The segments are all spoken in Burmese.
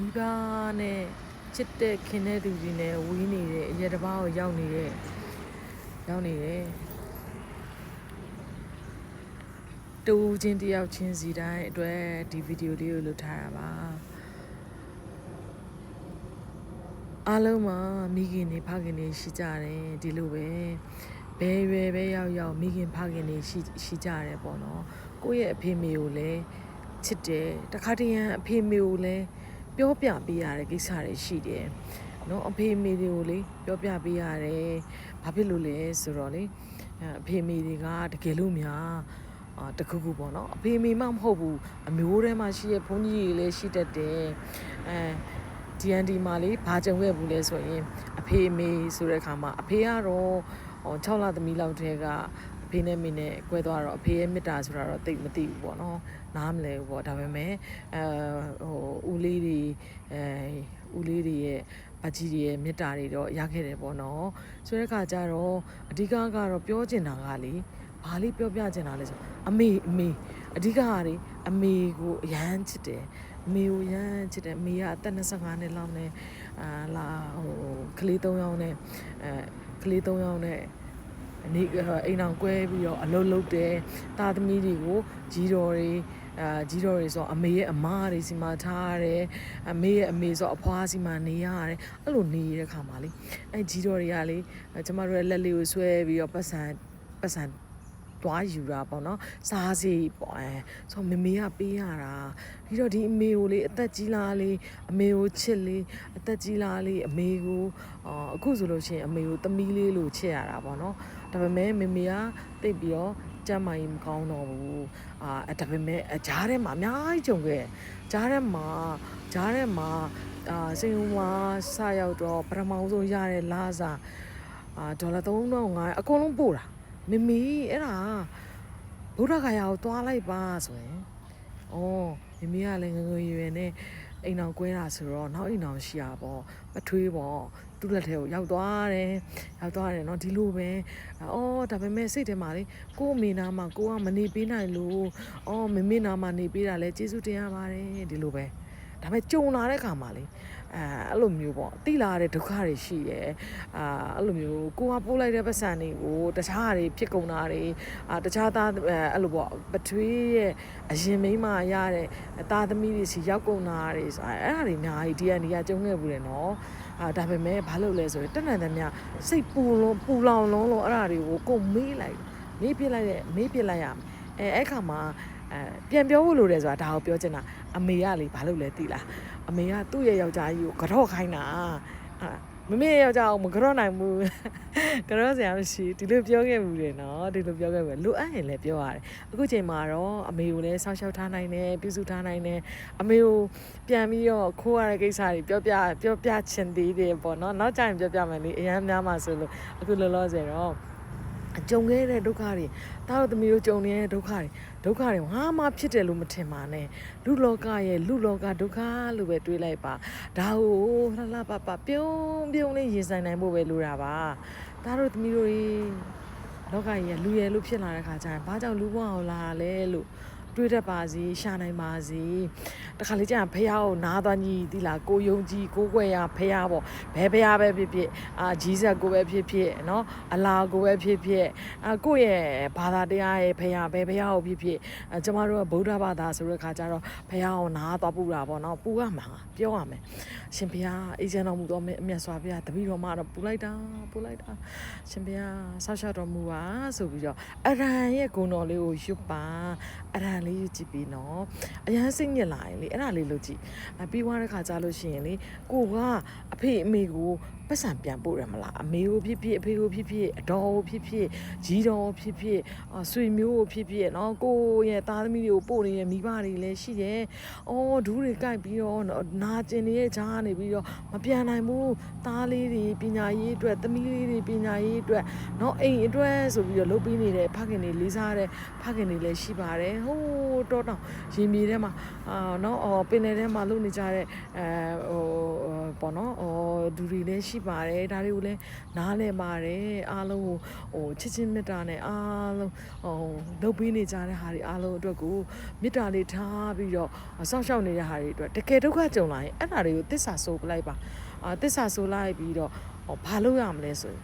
မိဘနဲ့ချစ်တဲ့ခင်တဲ့သူတွေနဲ့ဝေးနေတဲ့အရက်တစ်ပါးကိုရောက်နေတဲ့ရောက်နေတယ်တူချင်းတယောက်ချင်းစီတိုင်းအတွက်ဒီဗီဒီယိုလေးကိုလုပ်ထားတာပါအားလုံးမှာမိခင်တွေဖခင်တွေရှိကြတယ်ဒီလိုပဲဘယ်ရွယ်ပဲရောက်ရောက်မိခင်ဖခင်တွေရှိရှိကြတယ်ပေါ့နော်ကိုယ့်ရဲ့အဖေမေကိုလည်းချစ်တယ်တခါတည်းရန်အဖေမေကိုလည်း ပြောပြပေးရတဲ့ကိစ္စတွေရှိတယ်နော်အဖေမေတွေကိုလေပြောပြပေးရတယ်ဘာဖြစ်လို့လဲဆိုတော့လေအဲ့အဖေမေတွေကတကယ်လို့များအာတခုခုပေါ့နော်အဖေမေမှမဟုတ်ဘူးအမျိုးထဲမှာရှိတဲ့ဘုန်းကြီးတွေလည်းရှိတတ်တယ်အဲ DND မှာလေဘာကြုံခဲ့ဘူးလဲဆိုရင်အဖေအမေဆိုတဲ့အခါမှာအဖေကတော့ဟော6လသမီးလောက်တည်းက အဖေနဲ့မိနဲ့ကွဲသွားတော့အဖေရဲ့မေတ္တာဆိုတာတော့တိတ်မသိဘူးပေါ့နော်နားမလဲဘူးပေါ့ဒါပေမဲ့အဲဟိုဦးလေးတွေအဲဦးလေးတွေရဲ့အကြီးတွေရဲ့မေတ္တာတွေတော့ရခဲ့တယ်ပေါ့နော်ဆိုတဲ့အခါကျတော့အဓိကကတော့ပြောချင်တာကလေဘာလေးပြောပြချင်တာလဲဆိုအမေအမေအဓိကကလေအမေကိုအရန်ချစ်တယ်အမေကိုရမ်းချစ်တယ်အမေကအသက်25နှစ်လောက်နဲ့အာလာဟိုကလေး3ယောက်နဲ့အဲကလေး3ယောက်နဲ့ အနေအိမ်အောင်ကွဲပြီးတော့အလုပ်လုပ်တယ်တာသမီတွေကိုကြီးတော်တွေအာကြီးတော်တွေဆိုအမေရဲ့အမားတွေစီမှာထားရတယ်အမေရဲ့အမေဆိုအဖွားစီမှာနေရတယ်အဲ့လိုနေတဲ့ခါမှာလေအဲကြီးတော်တွေကလေကျမတို့ရဲ့လက်လေးကိုဆွဲပြီးတော့ပတ်စံပတ်စံတွားယူတာပေါ့နော်စားစီပေါ့အဲဆိုမမေကပေးရတာပြီးတော့ဒီအမေကိုလေအသက်ကြီးလားလေအမေကိုချစ်လေအသက်ကြီးလားလေအမေကိုအာအခုဆိုလို့ရှိရင်အမေကိုသမီးလေးလို့ချစ်ရတာပေါ့နော် ဒါပေမဲ့မမေကတိတ်ပြီးတော့ကြမ်းမာရင်မကောင်းတော့ဘူးအာအဲ့ဒါပေမဲ့အကြားထဲမှာအများကြီးကြုံခဲ့ကြားထဲမှာကြားထဲမှာအာစင်ဝါစရောက်တော့ပထမဆုံးရတဲ့လာစာအာဒေါ်လာ3500အကုန်လုံးပို့တာမမေအဲ့ဒါဗုဒ္ဓဂယာကိုသွားလိုက်ပါဆိုရင်ဩမမေကလည်းငငယ်ရွယ်နဲ့အိမ်အောင်ကွဲတာဆိုတော့နောက်အိမ်အောင်ရှိရပေါ့ပထွေးပေါ့ သူ့လက်ထဲကိုရောက်သွားတယ်ရောက်သွားတယ်เนาะဒီလိုပဲအော်ဒါပေမဲ့စိတ်ထဲမှာလေကို့အမေနာမှာကိုကမနေပေးနိုင်လို့အော်မမေနာမှာနေပေးတာလဲကျေးဇူးတင်ရပါတယ်ဒီလိုပဲဒါပေမဲ့ကြုံလာတဲ့ခါမှာလေ အဲအဲ့လိုမျိုးပေါ့တိလာတဲ့ဒုက္ခတွေရှိရယ်အာအဲ့လိုမျိုးကိုကပို့လိုက်တဲ့ပတ်စံတွေကိုတခြားတွေဖြစ်ကုန်တာတွေအာတခြားသားအဲအဲ့လိုပေါ့ပထွေးရဲ့အရင်မိန်းမရတဲ့သားသမီးတွေစီရောက်ကုန်တာတွေဆိုအဲ့အဲ့ဒါတွေအများကြီး DNA ကကြုံခဲ့ဘူးတယ်နော်အာဒါပေမဲ့ဘာလုပ်လဲဆိုရင်တက်နန်တဲ့များစိတ်ပူလုံးပူလောင်လုံးလုံးအဲ့ဒါတွေကိုကိုမေးလိုက်မေးပြလိုက်တဲ့မေးပြလိုက်ရမယ်အဲအဲ့ခါမှာ အဲပြန်ပြောဖို့လိုတယ်ဆိုတာဒါကိုပြောချင်တာအမေကလေဘာလုပ်လဲသိလားအမေကသူ့ရဲ့ယောက်ျားကြီးကိုကြော့ခိုင်းတာအာမမေရဲ့ယောက်ျားကိုမကြော့နိုင်ဘူးကြော့စရာမရှိဒီလိုပြောခဲ့မှုတယ်နော်ဒီလိုပြောခဲ့မှုလိုအပ်ရင်လည်းပြောရတယ်အခုချိန်မှာတော့အမေကိုလည်းဆောက်ရှောက်ထားနိုင်တယ်ပြုစုထားနိုင်တယ်အမေကိုပြန်ပြီးတော့ခိုးရတဲ့ကိစ္စတွေပြောပြပြောပြချင်သေးတယ်ပေါ့နော်နောက်ကျရင်ပြောပြမယ်လေအရင်များမှဆိုလို့အခုလောလောဆယ်တော့ ကြုံခဲ့တဲ့ဒုက္ခတွေတားတို့သမီးတို့ကြုံနေတဲ့ဒုက္ခတွေဒုက္ခတွေဟာမှဖြစ်တယ်လို့မထင်ပါနဲ့လူလောကရဲ့လူလောကဒုက္ခလို့ပဲတွေးလိုက်ပါဒါကိုလှလှပပပြုံးပြုံးလေးရင်ဆိုင်နိုင်ဖို့ပဲလိုတာပါတားတို့သမီးတို့ရေလောကကြီးကလူရယ်လို့ဖြစ်လာတဲ့ခါကျရင်ဘာကြောင့်လူဘဝအောင်လာလဲလို့ တွေးတတ်ပါစေရှာနိုင်ပါစေတခါလေကျရင်ဖះကိုနားသွားညီသီလားကိုယုံကြည်ကိုကိုွယ်ရဖះပေါ့ဘယ်ဖះပဲဖြစ်ဖြစ်အာဂျီဇက်ကိုပဲဖြစ်ဖြစ်နော်အလာကိုပဲဖြစ်ဖြစ်အာကိုရဲ့ဘာသာတရားရဲ့ဖះဘယ်ဖះကိုဖြစ်ဖြစ်ကျမတို့ကဗုဒ္ဓဘာသာဆိုတဲ့ခါကျတော့ဖះကိုနားသွားပူတာပေါ့နော်ပူရမှာပြောရမယ်ရှင်ဖះအေဂျင့်တော်မူသောအမြတ်စွာဘုရားတပည့်တော်မှာတော့ပူလိုက်တာပူလိုက်တာရှင်ဘုရားဆောက်ရှောက်တော်မူပါဆိုပြီးတော့အရဟံရဲ့ဂုဏ်တော်လေးကိုရွတ်ပါအရဟံလေးရွတ်ကြည့်ပြီးနော်အရန်စိတ်ညစ်လာရင်လေအဲ့ဒါလေးလုပ်ကြည့်အပြီးွားတဲ့ခါကျလို့ရှိရင်လေကိုကအဖေအမေကိုပတ်စံပြန်ပို့ရမလားအမေကိုဖြစ်ဖြစ်အဖေကိုဖြစ်ဖြစ်အတော်ကိုဖြစ်ဖြစ်ကြီးတော်ကိုဖြစ်ဖြစ်အာဆွေမျိုးကိုဖြစ်ဖြစ်နော်ကိုရဲ့သားသမီးတွေကိုပို့နေတဲ့မိဘတွေလည်းရှိတယ်။အော်ဒူးတွေကြိုက်ပြီးတော့နော်နာကျင်နေတဲ့ဂျားနေပြီးတော့မပြန်နိုင်ဘူး။သားလေးတွေပညာရေးအတွက်သမီးလေးတွေပညာရေးအတွက်နော်အိမ်အတွက်ဆိုပြီးတော့လုပ်ပေးနေတဲ့ဖခင်တွေလေးစားတဲ့ဖခင်တွေလည်းရှိပါတယ်။ဟိုးတော့တော့ရင်မြေထဲမှာအာနော်အော်ပင်လယ်ထဲမှာလုပ်နေကြတဲ့အဲဟိုပေါ့နော်ဟိုလူတွေလည်းရှိပါတယ်ဒါတွေကိုလည်းနားလည်ပါတယ်အားလုံးကိုဟိုချစ်ချင်းမေတ္တာနဲ့အားလုံးဟိုလုပ်ပေးနေကြတဲ့ဟာတွေအားလုံးအတွက်ကိုမေတ္တာလေးထားပြီးတော့စောင့်ရှောက်နေတဲ့ဟာတွေအတွက်တကယ်ဒုက္ခကြုံလာရင်အဲ့ဒါတွေကိုသစ္စာဆိုပလိုက်ပါအာသစ္စာဆိုလိုက်ပြီးတော့ဟောဘာလုပ်ရမလဲဆိုရင်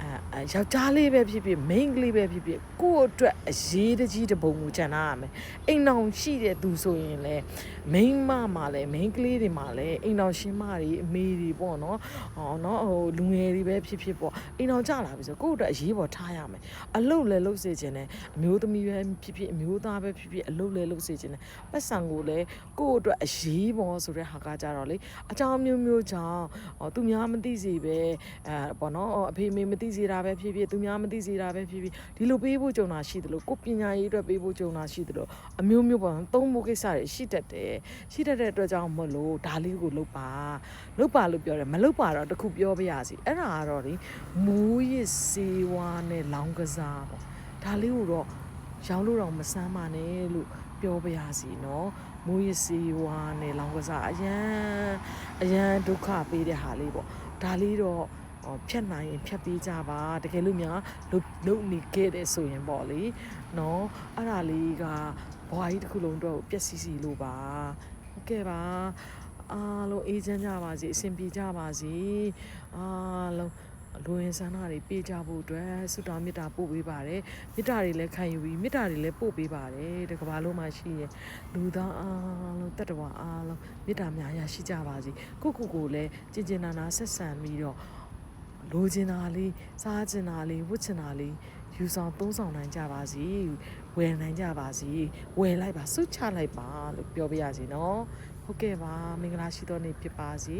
အဲအဲယောက်ျားလေးပဲဖြစ်ဖြစ်မိန်းကလေးပဲဖြစ်ဖြစ်ကိုယ့်အတွက်အရေးတကြီးတစ်ပုံကိုခြံထားရမယ်အိမ်အောင်ရှိတဲ့သူဆိုရင်လေမိန်းမမှာလည်းမိန်းကလေးတွေမှာလည်းအိမ်အောင်ရှင်မတွေအမေတွေပေါ့နော်ဟောနော်ဟိုလူငယ်တွေပဲဖြစ်ဖြစ်ပေါ့အိမ်အောင်ကြလာပြီဆိုကိုယ့်အတွက်အရေးပေါ်ထားရမယ်အလုတ်လည်းလုတ်စေခြင်းနဲ့အမျိုးသမီးပဲဖြစ်ဖြစ်အမျိုးသားပဲဖြစ်ဖြစ်အလုတ်လည်းလုတ်စေခြင်းနဲ့ပတ်စံကိုလည်းကိုယ့်အတွက်အရေးပေါ်ဆိုတဲ့ဟာကကြတော့လေအကြောင်းမျိုးမျိုးကြောင့်ဟောသူများမသိစေပဲအဲပေါ့နော်ဟောအဖေမေမသိစေတာပဲဖြစ်ဖြစ်သူများမသိစေတာပဲဖြစ်ဖြစ်ဒီလိုပေးဖို့ကြုံတာရှိတယ်လို့ကိုယ်ပညာရေးအတွက်ပေးဖို့ကြုံတာရှိတယ်လို့အမျိုးမျိုးပေါ့နော်သုံးဖို့ကိစ္စတွေရှိတတ်တယ်ရှိတတ်တဲ့အတွက်ကြောင့်မလို့ဒါလေးကိုလုပ်ပါလုပ်ပါလို့ပြောတယ်မလုပ်ပါတော့တခုပြောပြရစီအဲ့ဒါကတော့လေမူးရစ်စေဝါနဲ့လောင်းကစားပေါ့ဒါလေးကိုတော့ရောင်းလို့တော့မဆမ်းပါနဲ့လို့ပြောပြရစီနော်မူးရစ်စေဝါနဲ့လောင်းကစားအရန်အရန်ဒုက္ခပေးတဲ့ဟာလေးပေါ့ဒါလေးတော့ဟော ဖြတ်နိုင်ရင်ဖြတ်ပေးကြပါတကယ်လို့များလုံလုံနေခဲ့တဲ့ဆိုရင်ပေါ့လေနော်အဲ့ဒါလေးကဘွားကြီးတစ်ခုလုံးတော့ပျက်စီးစီလို့ပါဟုတ်ကဲ့ပါအားလုံးအေးချမ်းကြပါစေအဆင်ပြေကြပါစေအားလုံးလူဝင်ဆန္ဒတွေပြေးကြဖို့အတွက်ဆုတောင်းမေတ္တာပို့ပေးပါတယ်မေတ္တာတွေလည်းခံယူပြီးမေတ္တာတွေလည်းပို့ပေးပါတယ်တကဘာလုံးမှာရှိရင်လူသားအားလုံးတတ္တဝါအားလုံးမေတ္တာများရရှိကြပါစေကိုကိုကိုလည်းကြင်ကြင်နာနာဆက်ဆံပြီးတော့ လိုချင်တာလေးစားချင်တာလေးဝတ်ချင်တာလေးယူဆောင်သုံးဆောင်နိုင်ကြပါစေဝယ်နိုင်ကြပါစေဝယ်လိုက်ပါစုချလိုက်ပါလို့ပြောပြရစီနော်ဟုတ်ကဲ့ပါမင်္ဂလာရှိသောနေ့ဖြစ်ပါစေ